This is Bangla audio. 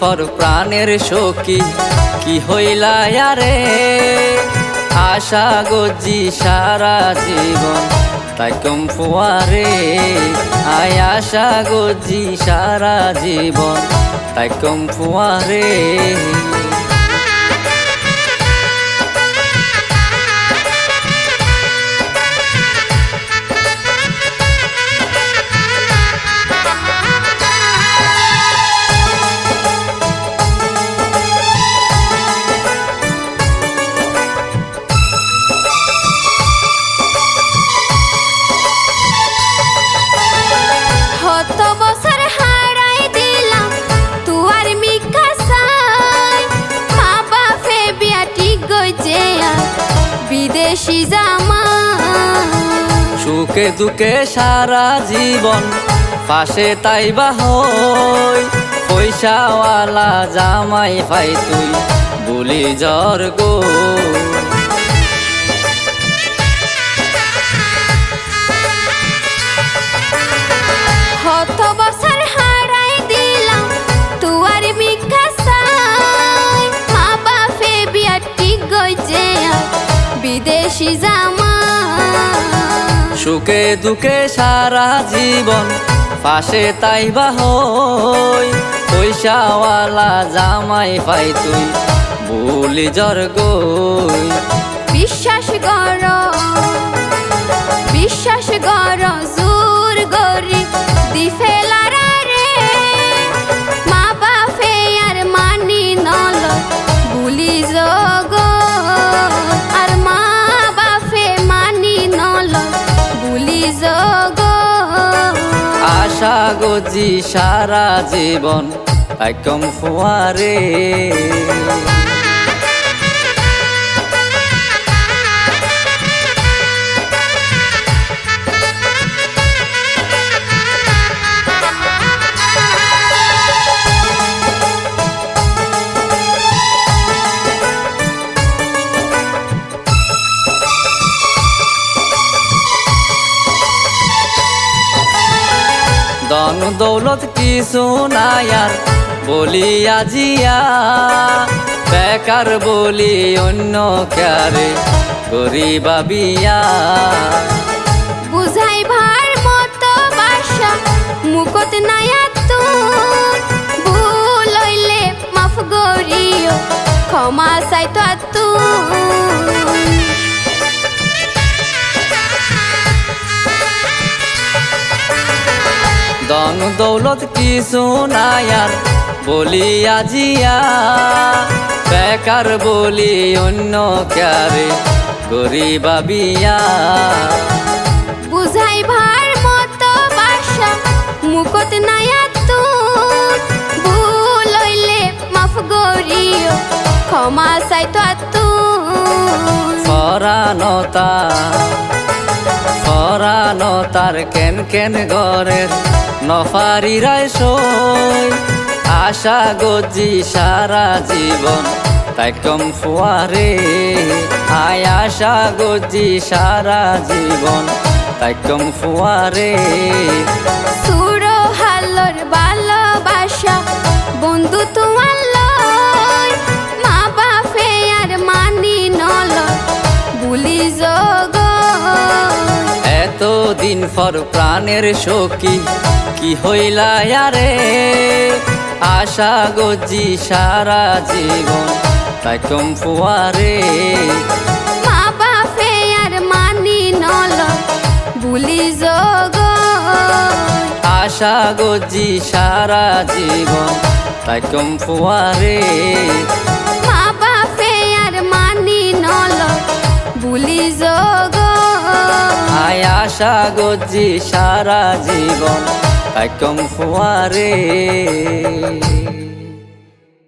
ফর প্রাণের সখী? কি হইলা রে আশা গজি সারা জীবন, তাই কম ফুয়ারে আয় আশা গজি সারা জীবন, তাই কম ফুয়ারে জামা সুখে দুঃখে সারা জীবন পাশে তাই বা হই। পয়সাওয়ালা জামাই ভাই তুই, বলি জ্বর গো। সুখে দুঃখে সারা জীবন পাশে তাই বা হই। পয়সাওয়ালা জামাই পাই তুই বলি জর গই। বিশ্বাস কর আশা গজি সারা জীবন একদম ফুয়ারে। দন দৌলত কিছু নাই বলিয়া বলি আজিয়া বেকার বলি অন্য কারে গরিবা বিয়া। বুঝাই ভার মতো বাসা মুকত নায়া দন দৌলত কিছু নাই আর বলি আজিয়া বেকার বলি অন্য কারে গরিবা বিয়া। বুঝাই ভার মতো বাসা মুকত নায়া তুন ভুল হইলে মাফ গরিও ক্ষমা চাইতো তুন ফরানতা ফরানতার কেন কেন গরের নফারি রায় সই। আশা গজি সারা জীবন তাই কম ফুয়ারে আয় আশা গজি সারা জীবন তাই কম ফুয়ারে এতদিন পর প্রাণের সখী কি হইলা রে আশা গজি সারা জীবন তাই কম ফুয়ারে মা বাপে আর মানি নল যোগ। আশা গজি সারা জীবন তাই কম ফুয়ারে মা বাপে আর মানি নল বুলি যোগ। আয় আশা গজি সারা জীবন তাই কম ফুয়ারে।